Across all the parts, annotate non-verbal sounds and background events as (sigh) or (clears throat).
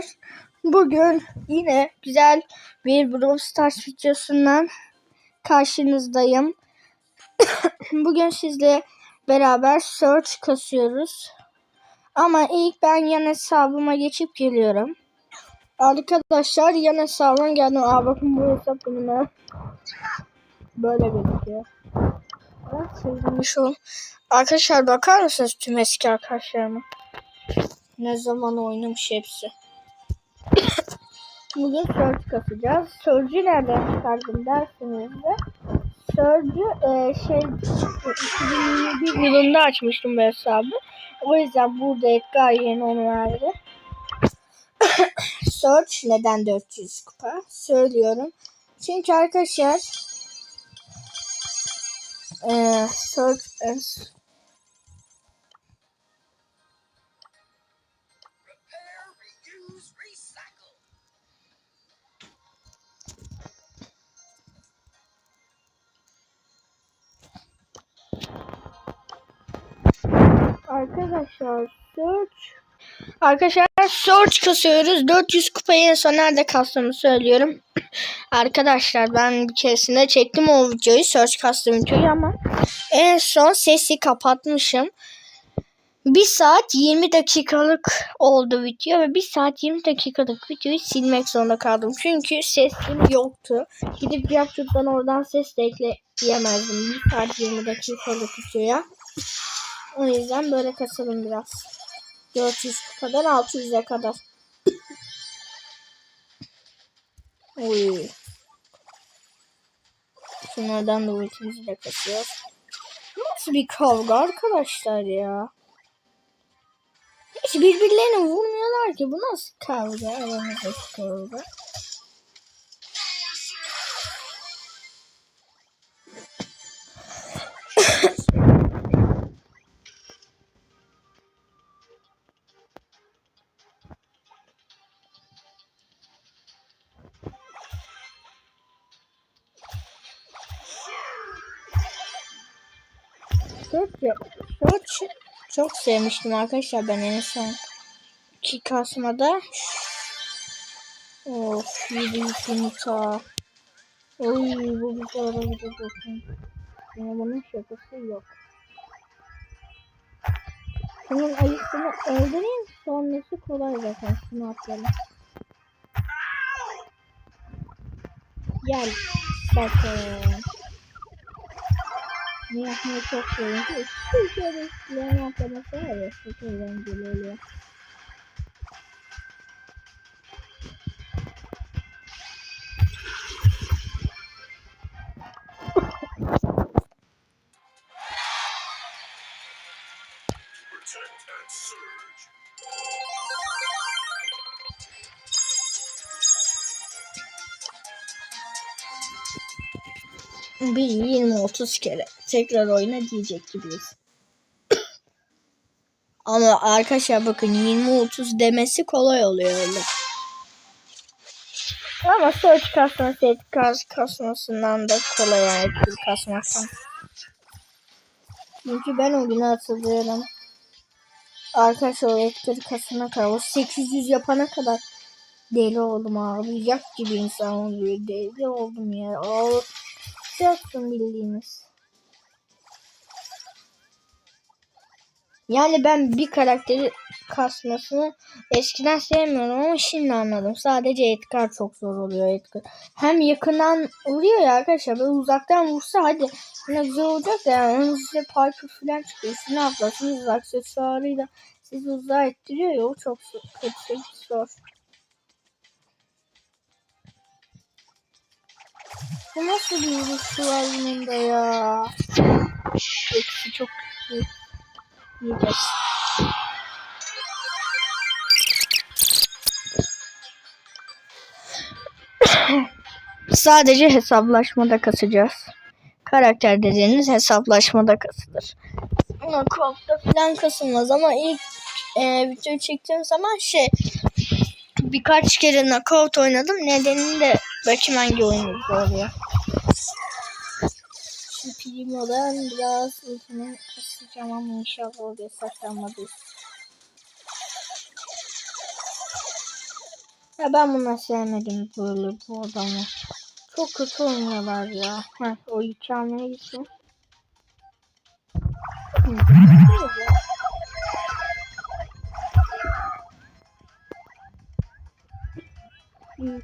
arkadaşlar. Bugün yine güzel bir Brawl Stars videosundan karşınızdayım. (coughs) Bugün sizle beraber search kasıyoruz. Ama ilk ben yan hesabıma geçip geliyorum. Arkadaşlar yan hesabıma geldim. Aa bakın bu hesap benim. Böyle gözüküyor. Şu. Arkadaşlar bakar mısınız tüm eski arkadaşlarıma? Ne zaman oynamış hepsi. Bugün Surge kasacağız. Surge'ü nereden çıkardım derseniz de Surge'ü e, şey 2021 yılında açmıştım bu hesabı. O yüzden burada Edgar yerine onu verdi. (coughs) Surge neden 400 kupa? Söylüyorum. Çünkü arkadaşlar e, Surge Arkadaşlar search Arkadaşlar search kasıyoruz. 400 kupayı en son nerede kastığımı söylüyorum. Arkadaşlar ben bir keresinde çektim o videoyu. Search kastığım videoyu ama en son sesi kapatmışım. 1 saat 20 dakikalık oldu video ve 1 saat 20 dakikalık videoyu silmek zorunda kaldım. Çünkü sesim yoktu. Gidip YouTube'dan oradan ses de ekleyemezdim. 1 saat 20 dakikalık videoya. O yüzden böyle kasalım biraz. 400 kadar 600'e kadar. Oy. Şunlardan da ultimizi de kasıyoruz. Nasıl bir kavga arkadaşlar ya? Hiç birbirlerine vurmuyorlar ki. Bu nasıl kavga? Aramızdaki kavga. Çok, çok, çok sevmiştim arkadaşlar ben en son. Ki kasmada. Of yedi yumurta. Oy bu bir arada bir bakın. Yine bunun şakası yok. Bunun ayısını öldüreyim sonrası kolay zaten. Şunu atlayalım. Gel. Bakın. Ne yapmayı çok seviyorum. Şu şöyle üstlerine atlaması var ya. Çok eğlenceli oluyor. Bir 20-30 kere tekrar oyna diyecek gibiyiz. (coughs) Ama arkadaşlar bakın 20-30 demesi kolay oluyor öyle. Ama search kasması etkaz kasmasından da kolay yani kasmaktan. Çünkü ben o günü hatırlıyorum. Arkadaşlar o etkili kasana kadar o 800 yapana kadar deli oldum ağlayacak gibi insan oluyor. Deli oldum ya. Ağlayacaksın bildiğimiz. Yani ben bir karakteri kasmasını eskiden sevmiyorum ama şimdi anladım. Sadece Edgar çok zor oluyor Edgar. Hem yakından vuruyor ya arkadaşlar. Böyle uzaktan vursa hadi ne güzel olacak da yani onun size Piper falan çıkıyor. Siz ne yaparsınız aksesuarıyla sizi uzağa ettiriyor ya o çok kötü zor. Bu nasıl bir vuruşu var bunun da ya? Eksi çok kötü. Yiyeceğiz. Sadece hesaplaşmada kasacağız. Karakter dediğiniz hesaplaşmada kasılır. Kopta falan kasılmaz ama ilk e, video çektiğim zaman şey birkaç kere knockout oynadım. Nedenini de bakayım hangi oyunumuzda oluyor. Şu Primo'dan biraz ultimi kasacağım ama inşallah o bir saklanmadıyız. Ya ben bunu sevmedim böyle bu adamı. Çok kötü oynuyorlar ya. Heh, o iki almaya gitsin. Hı,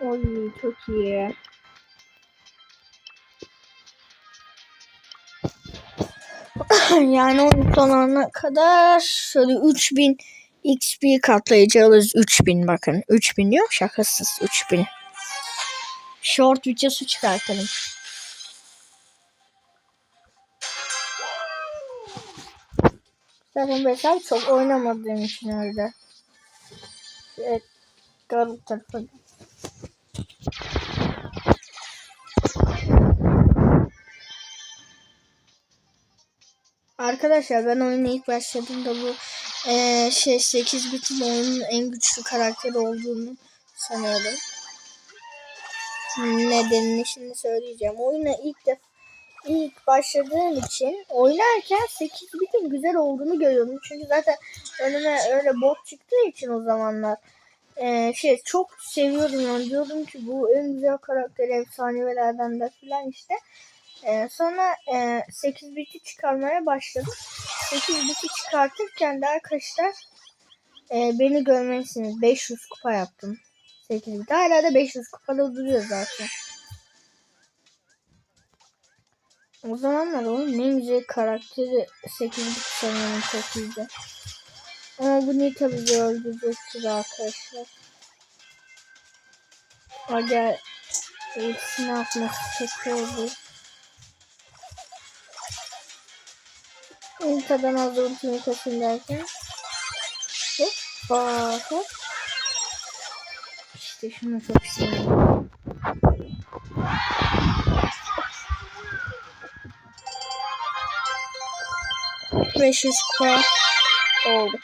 Oy çok iyi. (clears throat) yani oyun sonuna kadar şöyle 3000 XP katlayıcı alırız. 3000 bakın. 3000 yok şakasız 3000. Short videosu çıkartalım. Zaten mesela çok oynamadığım için öyle. Evet. Garip tarafa Arkadaşlar ben oyuna ilk başladığımda bu eee, şey 8 bitin oyunun en güçlü karakteri olduğunu sanıyordum. Nedenini şimdi söyleyeceğim. Oyuna ilk defa ilk başladığım için oynarken 8 bitin güzel olduğunu görüyordum. Çünkü zaten önüme öyle bot çıktığı için o zamanlar eee, şey çok seviyordum yani diyordum ki bu en güzel karakter efsanelerden de filan işte. Ee, sonra e, 8 biti çıkarmaya başladım. 8 biti çıkartırken de arkadaşlar e, beni görmelisiniz. 500 kupa yaptım. 8 biti. Hala da 500 kupada duruyor zaten. O zamanlar onun en güzel karakteri 8 bit sanırım çok iyiydi. Ama bu ne tabii ki öldürecektir arkadaşlar. Aga hepsini atması çok iyi oldu. Az ultimi kesin derken. Hoppa hop. İşte şunu çok seviyorum. Yüz kupa olduk.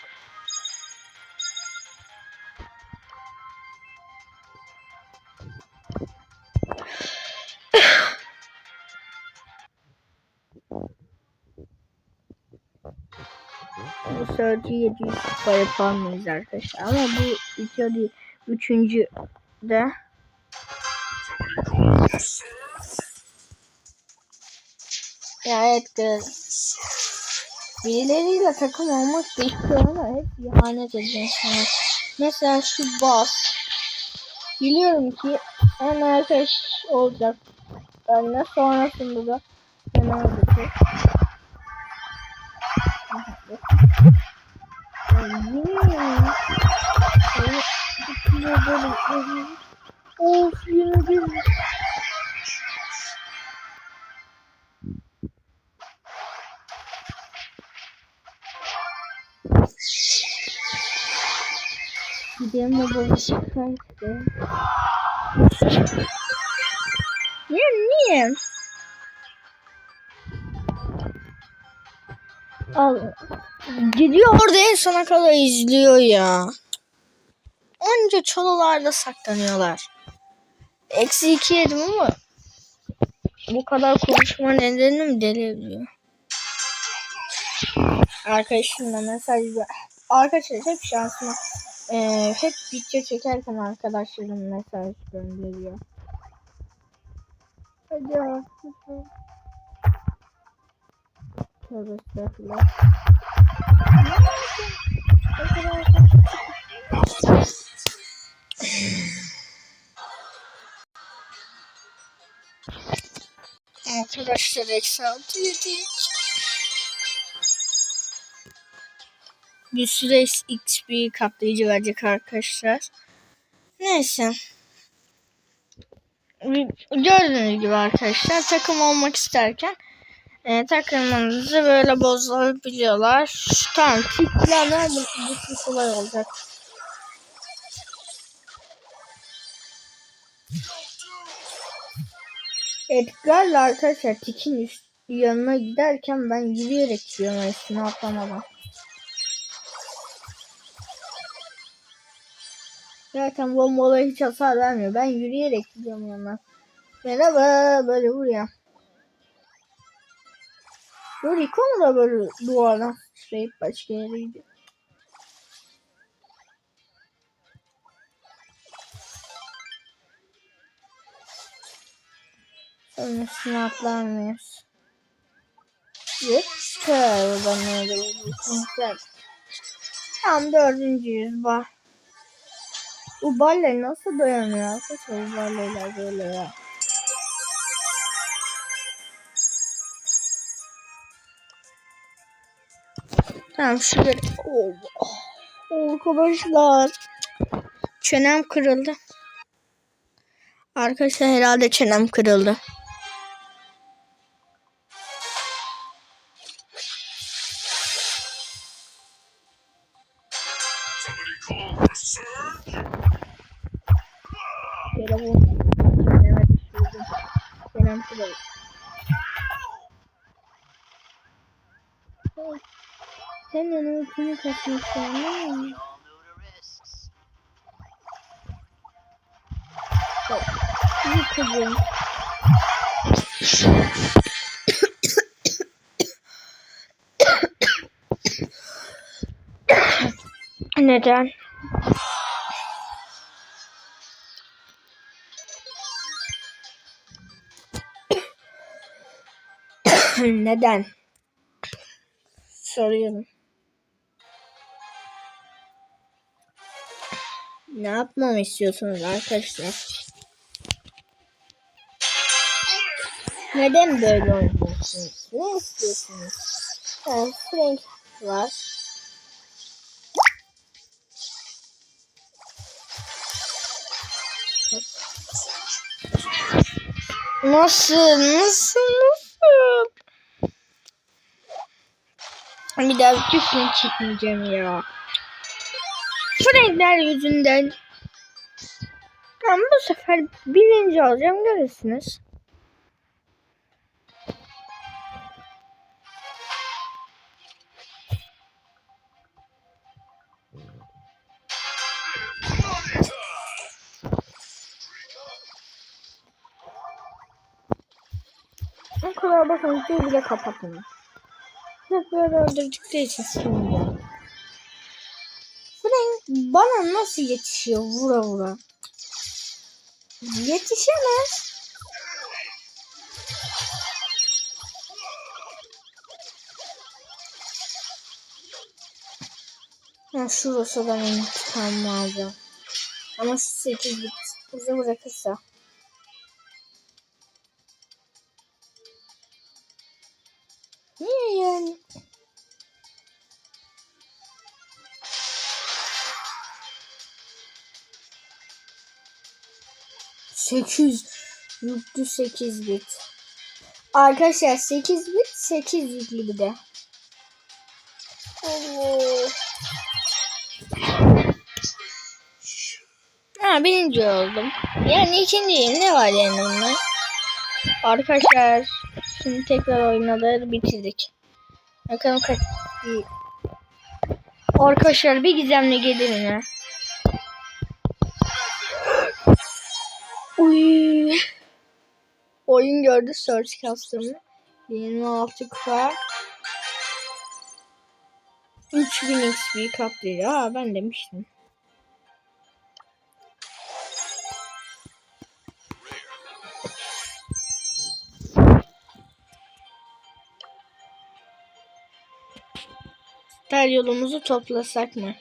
Sefer 700 kupa yapamayız arkadaşlar. Ama bu video değil. Üçüncü de. Ya evet kız. Birileriyle takım olmak istiyorum ama hep ihanet edeceğim sana. Mesela şu bas. Biliyorum ki en arkadaş olacak. Benle sonrasında da fena olacak. Of yine bir Gidelim de böyle çıkarttı. Niye niye? Al. Gidiyor orada en sona kadar izliyor ya. Önce çalılarda saklanıyorlar. Eksi iki yedim ama bu kadar konuşma nedenim deli ediyor. Arkadaşımla mesaj ver. Arkadaşlar hep şansıma eee, hep video çekerken arkadaşlarım mesaj gönderiyor. Hadi artık. Tövbe estağfurullah. Arkadaşlar eksi altı yedik. Bir süre XP katlayıcı verecek arkadaşlar. Neyse. Gördüğünüz gibi arkadaşlar takım olmak isterken e, takımınızı böyle bozabiliyorlar. Tamam tiplerle bu, bu kolay olacak. Edgar'la arkadaşlar Tik'in üst yanına giderken ben yürüyerek gidiyorum üstüne atlamadan. Zaten bombalar hiç hasar vermiyor. Ben yürüyerek gidiyorum yanına. Merhaba böyle buraya. Bu Rico mu da böyle duvardan sıçrayıp başka yere gidiyor? Onun atlar mıyız? Yeter. Oradan nerede bulursun sen? Tam dördüncüyüz var. Bu balle nasıl dayanıyor arkadaşlar bu balleler böyle ya. Tamam şuraya. Oh. Oh, arkadaşlar. Çenem kırıldı. Arkadaşlar herhalde çenem kırıldı. Çenem kırıldı. Oh. Senin ultini kaçmışlar değil mi? İyi kızım. Neden? Neden? Soruyorum. Ne yapmamı istiyorsunuz arkadaşlar? Neden böyle oynuyorsunuz? Ne istiyorsunuz? Ha, Frank var. Nasıl? Nasıl? Nasıl? Bir daha küfür çekmeyeceğim ya. Frankler yüzünden. Ben bu sefer birinci olacağım görürsünüz. O kadar bakın bile kapatın. Hep böyle öldürdükleri için sinirleniyorum. Bana nasıl yetişiyor vura vura? Yetişemez. Ha, şurası ben intikamımı alacağım. Ama şu 8 bit bize bırakırsa. 800 yüklü 8 bit. Arkadaşlar 8 bit 8 yüklü bir de. Oo. Ha birinci oldum. Yani ikinciyim. Ne var yani onunla? Arkadaşlar şimdi tekrar oynadılar bitirdik. Bakalım kaç... Arkadaşlar bir gizemle gelirim ya. Oyun gördü search custom'ı. 26 kupa. 3000 XP katlıyor. Aa ben demiştim. Star yolumuzu toplasak mı?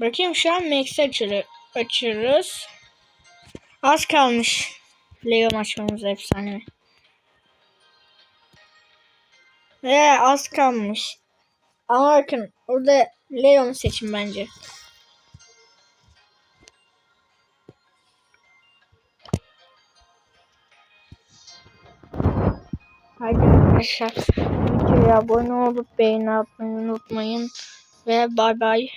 Bakayım şu an Max açırı, açıyoruz. Az kalmış. Leon açmamız efsane. Ve az kalmış. Ama bakın orada Leon seçin bence. Haydi arkadaşlar. Abone olup beğeni atmayı unutmayın. Ve bay bay.